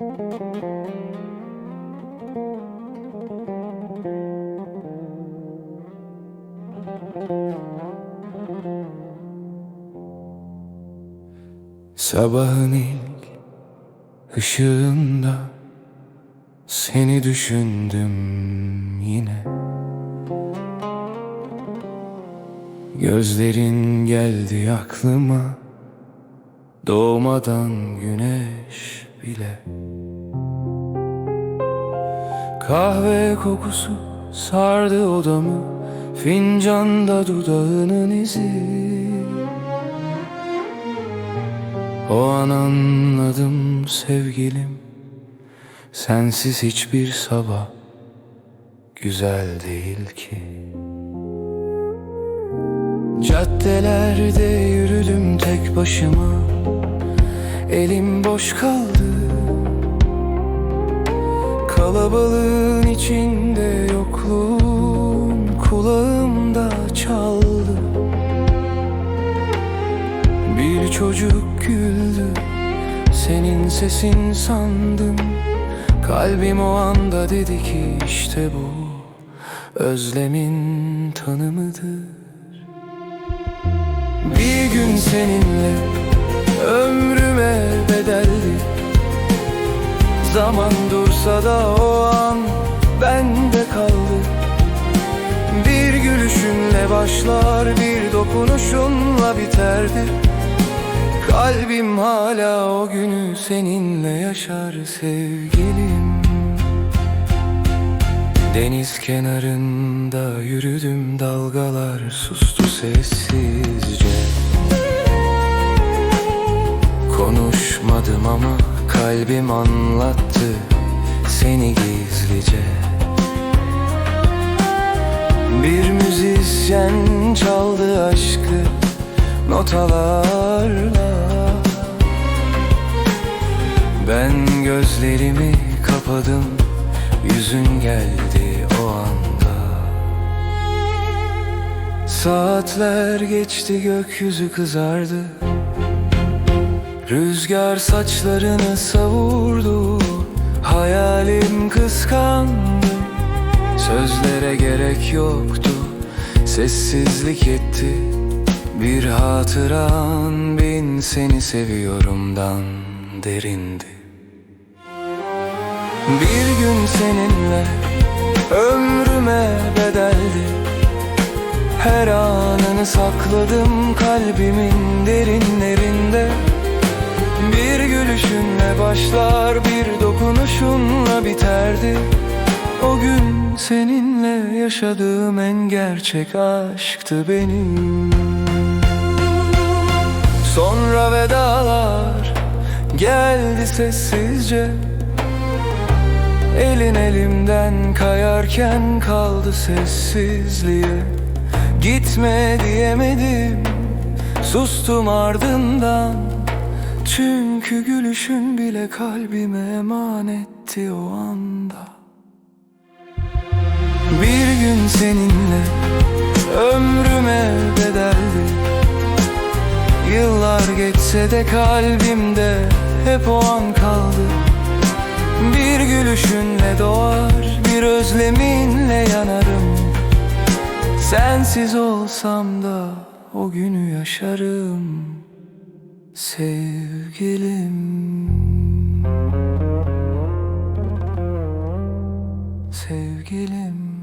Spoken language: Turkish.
Sabahın ilk ışığında seni düşündüm yine. Gözlerin geldi aklıma Doğmadan güneş Kahve kokusu sardı odamı Fincanda dudağının izi. O an anladım sevgilim Sensiz hiçbir sabah Güzel değil ki. Caddelerde yürüdüm tek başıma Elim boş kaldı Kalabalığın içinde yokluğun Kulağımda çaldı. Bir çocuk güldü Senin sesin sandım. Kalbim o anda dedi ki işte bu Özlemin tanımıdır. Bir gün seninle Ömrüme bedeldi. Zaman dursa da o an Bende kaldı. Bir gülüşünle başlar Bir dokunuşunla biterdi. Kalbim hala o günü seninle yaşar sevgilim. Deniz kenarında yürüdüm dalgalar sustu sessizce. Konuşmadım ama kalbim anlattı seni gizlice. Bir müzisyen çaldı aşkı notalarla. Ben gözlerimi kapadım Yüzün geldi o anda. Saatler geçti gökyüzü kızardı. Rüzgar saçlarını savurdu Hayalim kıskandı Sözlere gerek yoktu. Sessizlik etti Bir hatıran bin seni seviyorumdan derindi. Bir gün seninle ömrüme bedeldi. Her anını sakladım kalbimin derinlerinde Bir gülüşünle başlar bir dokunuşunla biterdi. O gün seninle yaşadığım en gerçek aşktı benim. Sonra vedalar geldi sessizce. Elin elimden kayarken kaldı sessizliğe. Gitme diyemedim sustum ardından Çünkü gülüşün bile kalbime emanetti o anda. Bir gün seninle ömrüme bedeldi. Yıllar geçse de kalbimde hep o an kaldı. Bir gülüşünle doğar, bir özleminle yanarım. Sensiz olsam da o günü yaşarım Sevgilim. Sevgilim